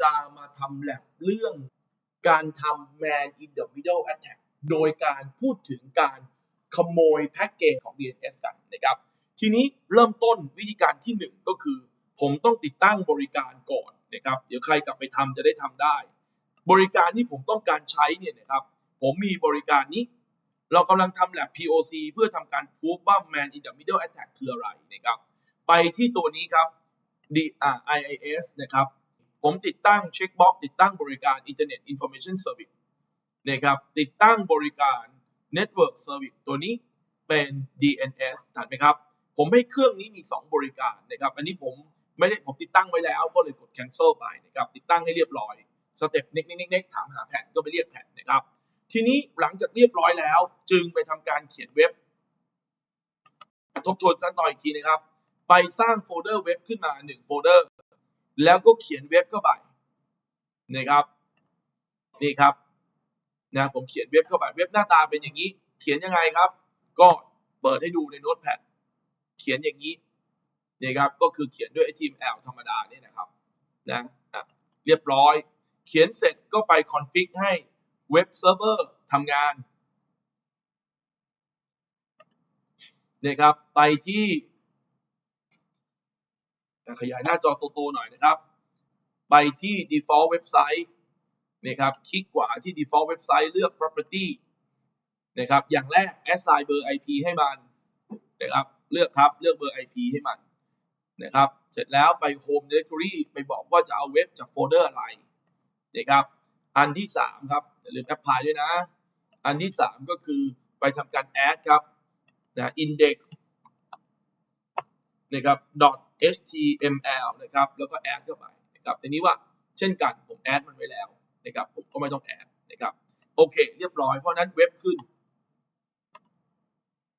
จะมาทำแลบเรื่องการทำ man in the middle attack โดยการพูดถึงการขโมยแพ็กเกจของ DNS กันนะครับ ทีนี้เริ่มต้นวิธีการที่หนึ่งก็คือ ผมต้องติดตั้งบริการก่อนนะครับ เดี๋ยวใครกลับไปทำจะได้ทำได้ บริการที่ผมต้องการใช้เนี่ยนะครับ ผมมีบริการนี้ เรากำลังทำ lab POC เพื่อทำการพูดว่า man in the middle attack คืออะไรนะครับ ไปที่ตัวนี้ครับ D R IIS นะครับ ผมติดตั้งเช็คบ็อกติดตั้งบริการ Internet Information Service นะครับติดตั้งบริการ Network Service ตัวนี้เป็น DNS ถูกไหมครับ ผมให้เครื่องนี้มี 2 บริการนะครับ อันนี้ผมไม่ได้ผมติดตั้งไว้แล้วก็เลยกด cancel ไปนะครับ ติดตั้งให้เรียบร้อยสเต็ปเน็กเน็กเน็กถามหาแผ่นก็ไปเรียกแผ่นนะครับ ทีนี้หลังจากเรียบร้อยแล้ว จึงไปทำการเขียนเว็บทบทวนสั้นต่ออีกทีนะครับ ไปสร้างโฟลเดอร์เว็บขึ้นมา1โฟลเดอร์ แล้วก็เขียนเว็บเข้าไปนะครับนี่ครับนะผมเขียนเว็บเข้าไปเว็บหน้าตาเป็นอย่างนี้ เขียนยังไงครับ ก็เปิดให้ดูในโน้ตแพดเขียนอย่างนี้นี่ครับก็คือเขียนด้วย HTML ธรรมดาเนี่ยนะครับนะอะเรียบร้อย เขียนเสร็จก็ไปคอนฟิกให้เว็บเซิร์ฟเวอร์ทำงานนี่ครับไปที่ ขยายหน้าจอโตๆหน่อยนะครับ ไปที่ default เว็บไซต์นะครับ คลิกขวาที่ default เว็บไซต์เลือก property นะครับ อย่างแรก assign เบอร์ IP ให้มันนะครับ เลือกครับ เลือกเบอร์ IP ให้มันนะครับ เสร็จแล้วไป home directory ไปบอกว่าจะเอาเว็บจากโฟลเดอร์อะไรนะครับ อันที่ 3 ครับอย่าลืม apply ด้วยนะ อันที่ 3 ก็คือไปทำการ add ครับนะ index นะครับ dot html นะครับแล้วก็ add เข้าไปนะครับทีนี้ว่าเช่นกันผม add มันไว้แล้วนะครับผมก็ไม่ต้อง add นะครับโอเค เรียบร้อยเพราะนั้นเว็บขึ้น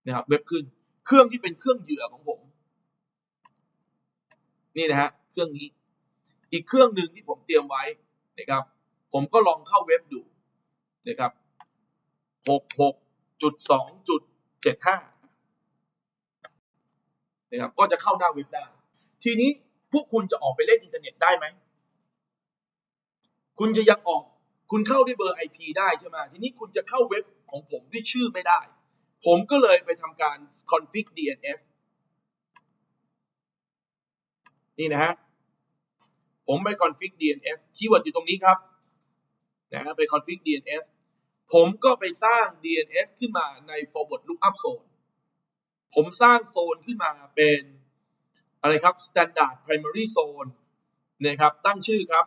นะครับเว็บขึ้น เครื่องที่เป็นเครื่องเหยื่อของผม นี่นะฮะเครื่องนี้ อีกเครื่องหนึ่งที่ผมเตรียมไว้นะครับ ผมก็ลองเข้าเว็บดูนะครับ66.2.75นะครับก็จะเข้าหน้าเว็บได้ ทีนี้พวกคุณจะออกไปเล่นอินเทอร์เน็ตได้ไหม คุณจะยังออก คุณเข้าด้วยเบอร์ IP ได้ใช่ไหมทีนี้คุณจะเข้าเว็บของผมด้วยชื่อไม่ได้ ผมก็เลยไปทำการ config DNS นี่นะฮะ ผมไป config DNS คีย์เวิร์ดอยู่ตรงนี้ครับ นะฮะไป config DNS ผมก็ไปสร้าง DNS ขึ้นมาใน forward lookup zone ผมสร้างโซนขึ้นมาเป็น อะไรครับ standard primary zone นะครับ ตั้งชื่อครับ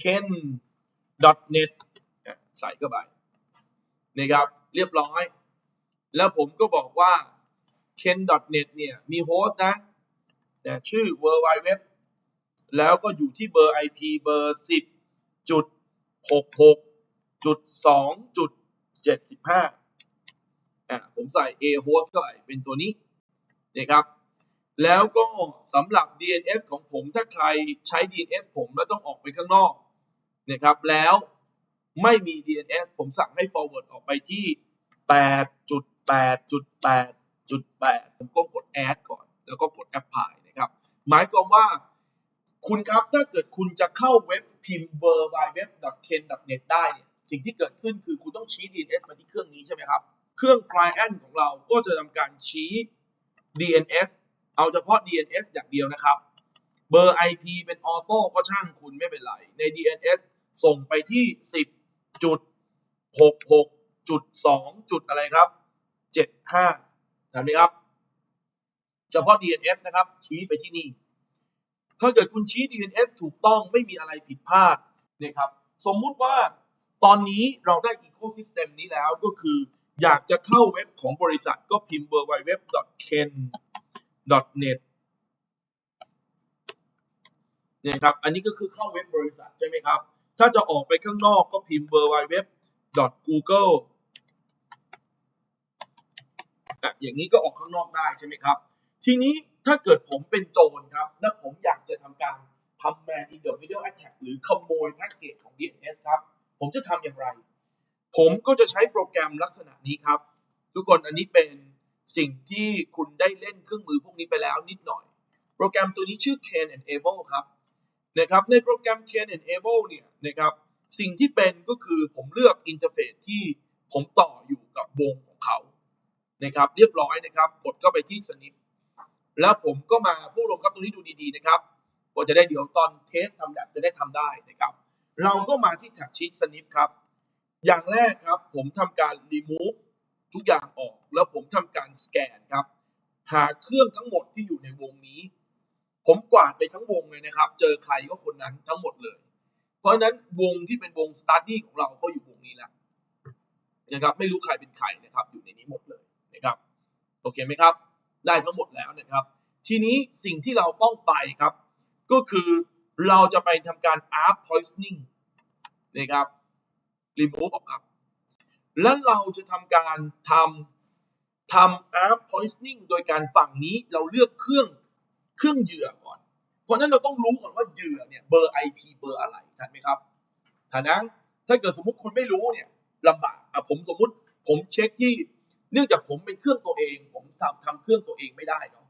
ken.net ใส่เข้าไปนะครับ เรียบร้อย แล้วผมก็บอกว่า ken.net เนี่ย มีโฮสต์นะแต่ชื่อ world wide web แล้วก็อยู่ที่เบอร์ IP เบอร์ 10จุด66จุด2จุด75อะผมใส่ a host เข้าไปเป็นตัวนี้นะครับ แล้วก็สำหรับ DNS ของผมถ้าใครใช้ DNS ผมแล้วต้องออกไปข้างนอกนะครับแล้วไม่มี DNS ผมสั่งให้ forward ออกไปที่ 8.8.8.8 ผมก็กด add ก่อน แล้วก็กด apply นะครับ หมายความว่าคุณครับถ้าเกิดคุณจะเข้าเว็บพิมพ์ w w w k e n n e t ได้ สิ่งที่เกิดขึ้นคือคุณต้องชี้ DNS มาที่เครื่องนี้ใช่ไหมครับ เครื่อง client ของเราก็จะทำการชี้ DNS เอาเฉพาะ DNS อย่างเดียวนะครับ เบอร์ IP เป็นออโต้ก็ช่างคุณไม่เป็นไร ใน DNS ส่งไปที่ 10.66.2. จุดอะไรครับ 75ถูกไหมครับ เฉพาะ DNS นะครับ ชี้ไปที่นี่ ถ้าเกิดคุณชี้ DNS ถูกต้องไม่มีอะไรผิดพลาดนะครับ สมมุติว่าตอนนี้เราได้ Ecosystem นี้แล้วก็คือ อยากจะเข้าเว็บของบริษัทก็พิมพ์ .net เนี่ยครับ อันนี้ก็คือเข้าเว็บบริษัทใช่ไหมครับ ถ้าจะออกไปข้างนอกก็พิมพ์ www.google อะอย่างนี้ก็ออกข้างนอกได้ใช่ไหมครับ ทีนี้ถ้าเกิดผมเป็นโจรครับ และผมอยากจะทำการทำ man in the middle attack หรือขโมยแพ็กเกจของ DNS ครับ ผมจะทำอย่างไร ผมก็จะใช้โปรแกรมลักษณะนี้ครับ ทุกคนอันนี้เป็น สิ่งที่คุณได้เล่นเครื่องมือพวกนี้ไปแล้วนิดหน่อย โปรแกรมตัวนี้ชื่อ Can Enable ครับนะครับในโปรแกรม Can Enable เนี่ยนะครับสิ่งที่เป็นก็คือผมเลือกอินเทอร์เฟซที่ผมต่ออยู่กับวงของเขานะครับเรียบร้อยนะครับกดเข้าไปที่สนิปแล้วผมก็มาผู้ลงครับตรงนี้ดูดีๆนะครับก็จะได้เดี๋ยวตอนเทสทำแบบจะได้ทำได้นะครับ เราก็มาที่แท็บชีตสนิปครับ อย่างแรกครับผมทำการ remove ทุกอย่างออก แล้วผมทำการสแกนครับ หาเครื่องทั้งหมดที่อยู่ในวงนี้ ผมกวาดไปทั้งวงเลยนะครับ เจอใครก็คนนั้นทั้งหมดเลย เพราะฉะนั้นวงที่เป็นวง study ของเราก็อยู่วงนี้แหละนะครับ ไม่รู้ใครเป็นใครนะครับ อยู่ในนี้หมดเลยนะครับ โอเคไหมครับ ได้ทั้งหมดแล้วนะครับ ทีนี้สิ่งที่เราต้องไปครับ ก็คือเราจะไปทำการ arc poisoning นะครับ remove ออกครับ แล้วเราจะทำการทำทำ arc poisoning โดยการฝั่งนี้เราเลือกเครื่องเครื่องเหยื่อก่อน เพราะนั้นเราต้องรู้ก่อนว่าเหยื่อเนี่ยเบอร์ IP เบอร์อะไรทันไหมครับฐานะถ้าเกิดสมมติคนไม่รู้เนี่ยลำบากอะผมสมมติผมเช็คที่ เนื่องจากผมเป็นเครื่องตัวเอง ผมทำทำเครื่องตัวเองไม่ได้เนาะ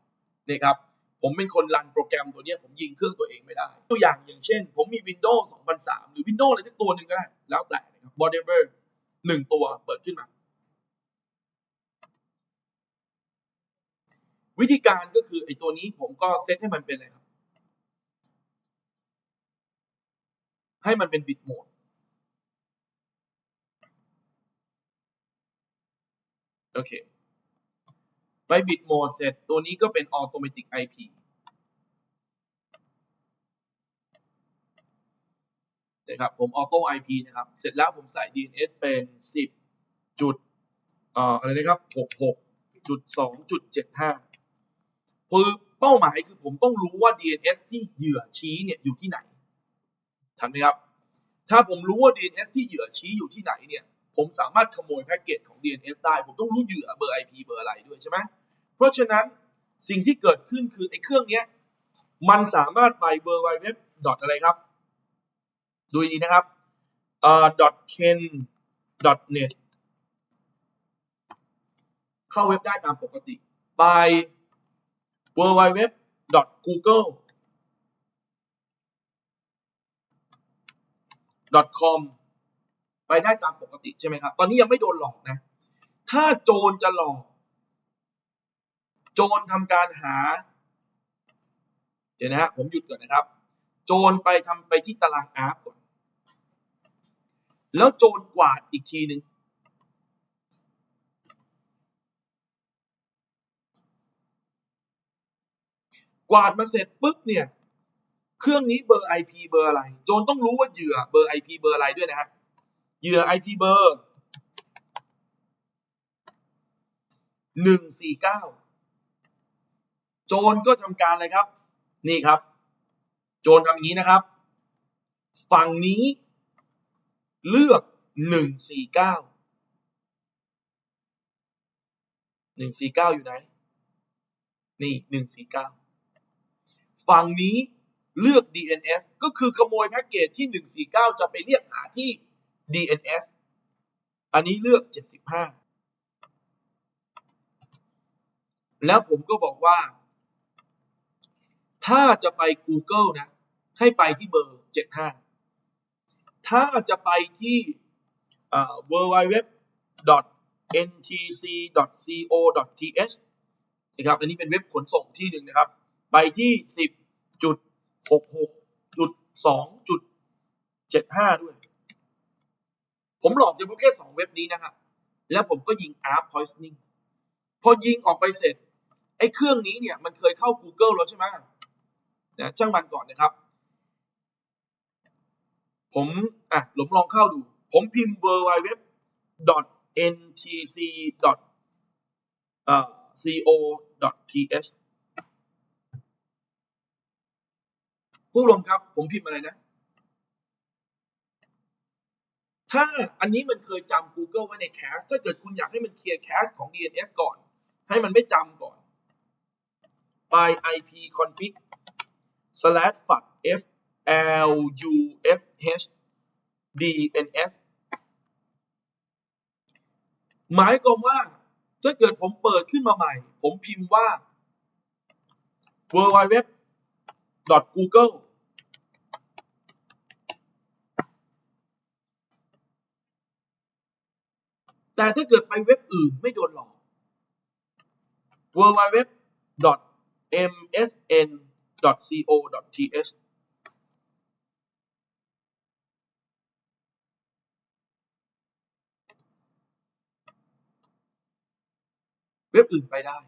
นะครับผมเป็นคนรันโปรแกรมตัวเนี้ยผมยิงเครื่องตัวเองไม่ได้ ตัวอย่างอย่างเช่น ผมมี Windows 2003 หรือ Windows อะไรสักตัวหนึ่งก็ได้ แล้วแต่นะครับ whatever หนึ่งตัวเปิดขึ้นมา วิธีการก็คือไอ้ตัวนี้ผมก็เซตให้มันเป็นอะไรครับ ให้มันเป็นบิตโหมดโอเค ไปบิตโหมดเสร็จตัวนี้ก็เป็น Automatic IP นะครับผม Auto IP นะครับ เสร็จแล้วผมใส่ DNS เป็น 10 จุดเอ่ออะไรนะครับ66จุด2จุด75คือเป้าหมายคือผมต้องรู้ว่า DNS ที่เหยื่อชี้เนี่ยอยู่ที่ไหนทันไหมครับ ถ้าผมรู้ว่า DNS ที่เหยื่อชี้อยู่ที่ไหนเนี่ย ผมสามารถขโมยแพ็กเกจของ DNS ได้ ผมต้องรู้เหยื่อเบอร์ IP เบอร์อะไรด้วยใช่ไหมเพราะฉะนั้นสิ่งที่เกิดขึ้นคือไอ้เครื่องเนี้ยมันสามารถไป w w w อะไรครับ ดูดีนะครับเอ่อ .ken .net เข้าเว็บได้ตามปกติไป w w w google com ไปได้ตามปกติใช่ไหมครับ ตอนนี้ยังไม่โดนหลอกนะ ถ้าโจรจะหลอก โจรทำการหา เดี๋ยวนะฮะผมหยุดก่อนนะครับ โจรไปทำไปที่ตารางอาร์ก่อน แล้วโจรกวาดอีกทีหนึ่งกวาดมาเสร็จปุ๊บเนี่ย เครื่องนี้เบอร์ IP เบอร์อะไร โจรต้องรู้ว่าเหยื่อเบอร์ IP เบอร์อะไรด้วยนะฮะเหยื่อ IP เบอร์หนึ่งสี่เก้าโจรก็ทำการอะไรครับ นี่ครับ โจรทำอย่างนี้นะครับ ฝั่งนี้ เลือกหนึ่งสี่เก้าหนึ่งสี่เก้าอยู่ไหน นี่หนึ่งสี่เก้าฝั่งนี้เลือก DNS ก็คือขโมยแพ็กเกจที่ 149 จะไปเรียกหาที่ DNS อันนี้เลือก 75 แล้วผมก็บอกว่า ถ้าจะไป Google นะ ให้ไปที่เบอร์ 75 ถ้าจะไปที่ www.ntc.co.th นะครับ อันนี้เป็นเว็บขนส่งที่หนึ่งนะครับ ไปที่ 10.66.2.75 ด้วย ผมหลอกเฉพาะแค่ 2 เว็บนี้นะครับแล้วผมก็ยิง ARP Poisoning พอยิงออกไปเสร็จ ไอ้เครื่องนี้เนี่ย มันเคยเข้า Google แล้วใช่ไหมนะช่างมันก่อนนะครับ ผมอะผมลองเข้าดู ผมพิมพ์ www ntc co th ผู้รวมครับ ผมพิมพ์อะไรนะ ถ้าอันนี้มันเคยจำ Google ไว้ในแคชถ้าเกิดคุณอยากให้มันเคลียร์แคชของ DNS ก่อน ให้มันไม่จำก่อนไป ip config slash fat f L U F H D N S หมายความว่า ถ้าเกิดผมเปิดขึ้นมาใหม่ ผมพิมพ์ว่า w w w google แต่ถ้าเกิดไปเว็บอื่นไม่โดนหลอก w w w msn co th เว็บอื่นไปได้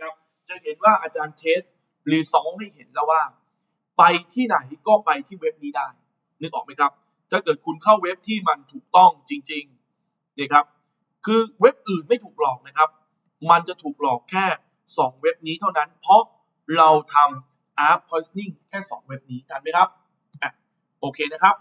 ครับจะเห็นว่าอาจารย์เทสรีซองให้เห็นแล้วว่า ไปที่ไหนก็ไปที่เว็บนี้ได้ นึกออกไหมครับ ถ้าเกิดคุณเข้าเว็บที่มันถูกต้องจริงๆเนี่ยครับคือเว็บอื่นไม่ถูกหลอกนะครับ มันจะถูกหลอกแค่ 2 เว็บนี้เท่านั้น เพราะเราทำ App Poisoning แค่ 2 เว็บนี้ทันไหมครับอะโอเคนะครับ